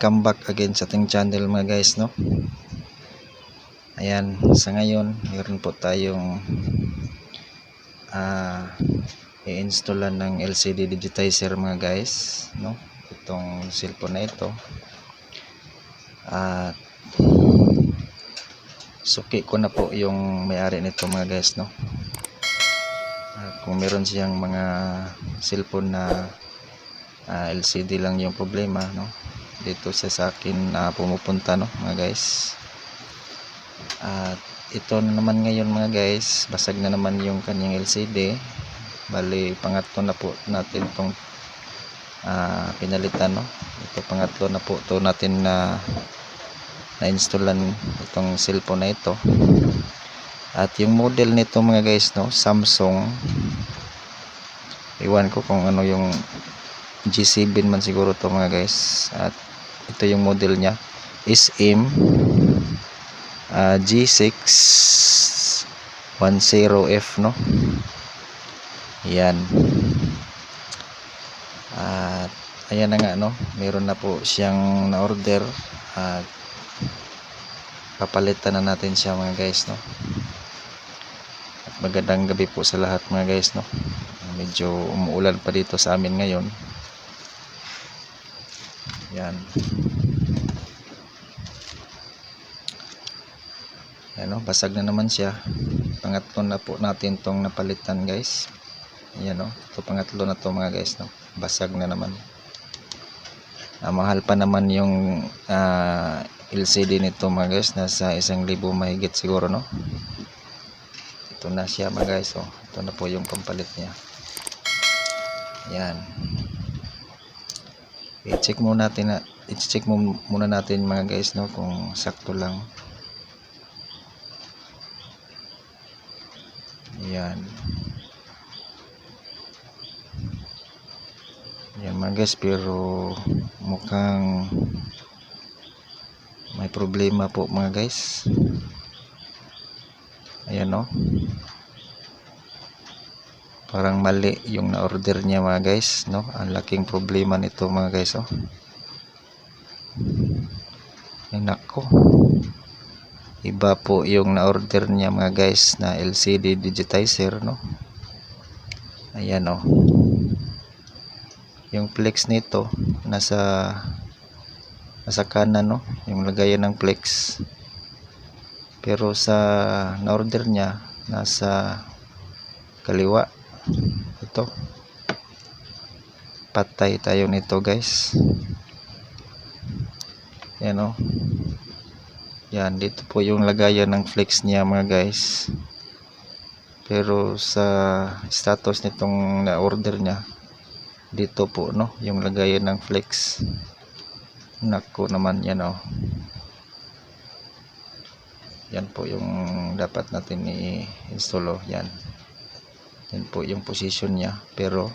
welcome back again sa ating channel mga guys no? Ayan sa ngayon meron po tayong ah i-installan ng LCD digitizer mga guys no? Itong cellphone na ito. At suki ko na po yung may-ari nito mga guys no? Ah, kung meron siyang mga cellphone na ah, LCD lang yung problema no dito sa akin na pumupunta no mga guys. At ito na naman ngayon mga guys. Basag na naman yung kanyang LCD bali pangatlo na po natin itong ah, pinalitan no. Ito pangatlo na po to natin na na-installan itong cellphone na ito. At yung model nito mga guys no Samsung. Iwan ko kung ano yung G7 man siguro to mga guys. At ito yung model niya. SM uh, G610F no? Yan. At ayan na nga no? Meron na po siyang na order at papalitan na natin siya mga guys no? At magandang gabi po sa lahat mga guys no? Medyo umuulan pa dito sa amin ngayon yan. Yan o basag na naman siya. Pangatlo na po natin tong napalitan guys. Yan o ito pangatlo na to mga guys no? Basag na naman. Ah, mahal pa naman yung ah, LCD nito mga guys. Nasa isang libo mahigit siguro no? Ito na siya mga guys oh. ito na po yung pampalit niya. Yan i-check muna natin na i-check muna natin mga guys no kung sakto lang. Yan yan mga guys pero mukhang may problema po mga guys. Ayan no parang mali yung na-order niya mga guys no? Ang laking problema nito mga guys oh. Ay nako. Iba po yung na-order niya mga guys na LCD digitizer no? Ayan oh. Yung flex nito nasa nasa kanan no? Yung lagayan ng flex. Pero sa na-order niya nasa kaliwa ito. Patay tayo nito guys. Yan o yan dito po yung lagayan ng flex niya mga guys. Pero sa status nitong na-order niya dito po no yung lagayan ng flex. Nako naman yan o yan po yung dapat natin i-install oh. yan yan po yung position niya. Pero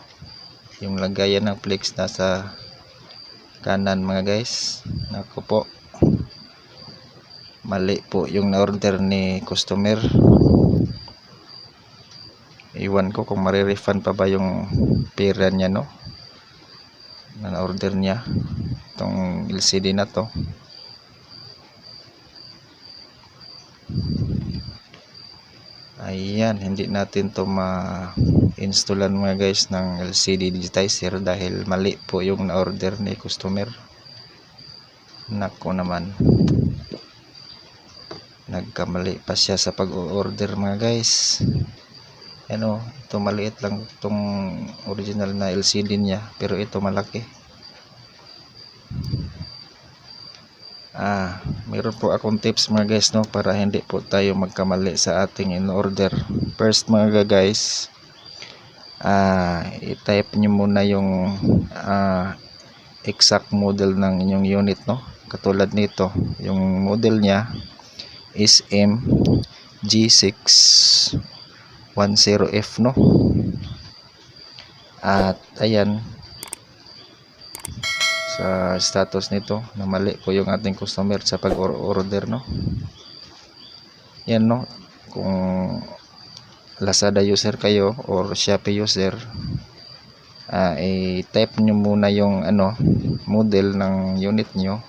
yung lagayan ng flex nasa kanan mga guys. Nako po. Mali po yung na-order ni customer. Iwan ko kung marirefund pa ba yung pera niya no? Na na-order niya. Itong LCD na to ayan hindi natin to ma-installan mga guys ng LCD digitizer dahil mali po yung na-order ni customer. Nako naman. Nagkamali pa siya sa pag-order mga guys. Ano ito maliit lang itong original na LCD niya pero ito malaki ah meron po akong tips mga guys no para hindi po tayo magkamali sa ating in-order. First mga guys ah i-type nyo muna yung ah, exact model ng inyong unit no. Katulad nito yung model niya is M G610F no. At ayan sa status nito na mali po yung ating customer sa pag-order no? Yan no? Kung Lazada user kayo or Shopee user ah, i-type nyo muna yung ano model ng unit nyo.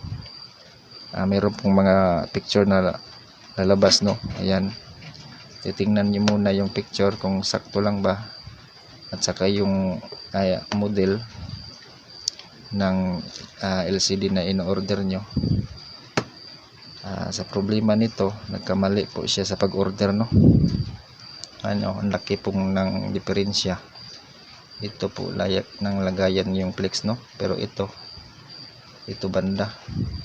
Ah, meron pong mga picture na lalabas no? Ayan. Titingnan nyo muna yung picture kung sakto lang ba at saka yung ay, model ng ah, LCD na in-order nyo. Ah, sa problema nito nagkamali po siya sa pag-order no? Ano ang laki pong ng diferensya. Ito po layak ng lagayan yung flex no? Pero ito ito banda.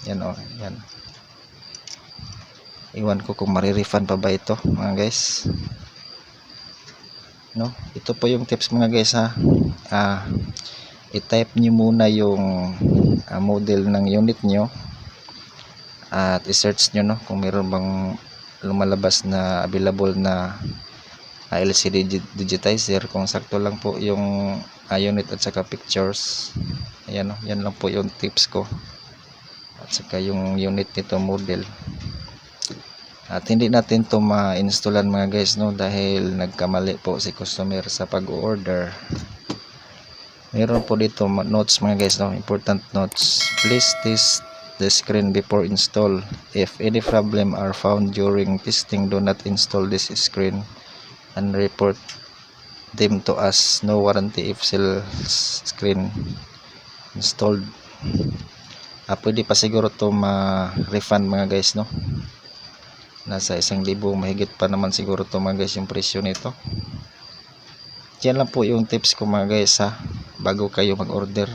Yan o yan. Iwan ko kung marirefund pa ba ito mga guys. No? Ito po yung tips mga guys ha? Ah, i-type nyo muna yung ah, model ng unit nyo at i-search nyo no kung meron bang lumalabas na available na ah, LCD digi- digitizer. Kung sakto lang po yung ah, unit at saka pictures. Ayan no yan lang po yung tips ko. At saka yung unit nito model. At hindi natin to ma-installan mga guys no dahil nagkamali po si customer sa pag-order meron po dito notes mga guys no? Important notes. Please test the screen before install. If any problem are found during testing do not install this screen and report them to us. No warranty if screen installed. Ah, pwede pa siguro to ma-refund mga guys no? Nasa isang libo mahigit pa naman siguro to mga guys yung presyo nito. Yan lang po yung tips ko mga guys ha bago kayo mag order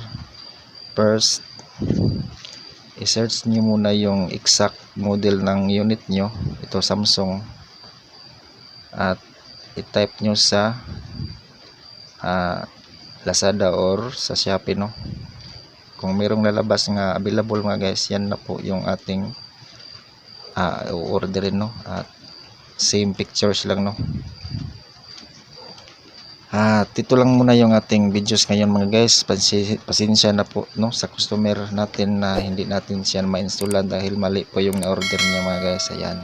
first i-search nyo muna yung exact model ng unit nyo ito Samsung. At i-type nyo sa ah, Lazada or sa Shopee no? Kung merong lalabas nga available mga guys yan na po yung ating ah, orderin no? At same pictures lang no at ito lang muna yung ating videos ngayon mga guys. Pasensya na po no sa customer natin na hindi natin siya ma-installan dahil mali po yung order niya mga guys. Ayan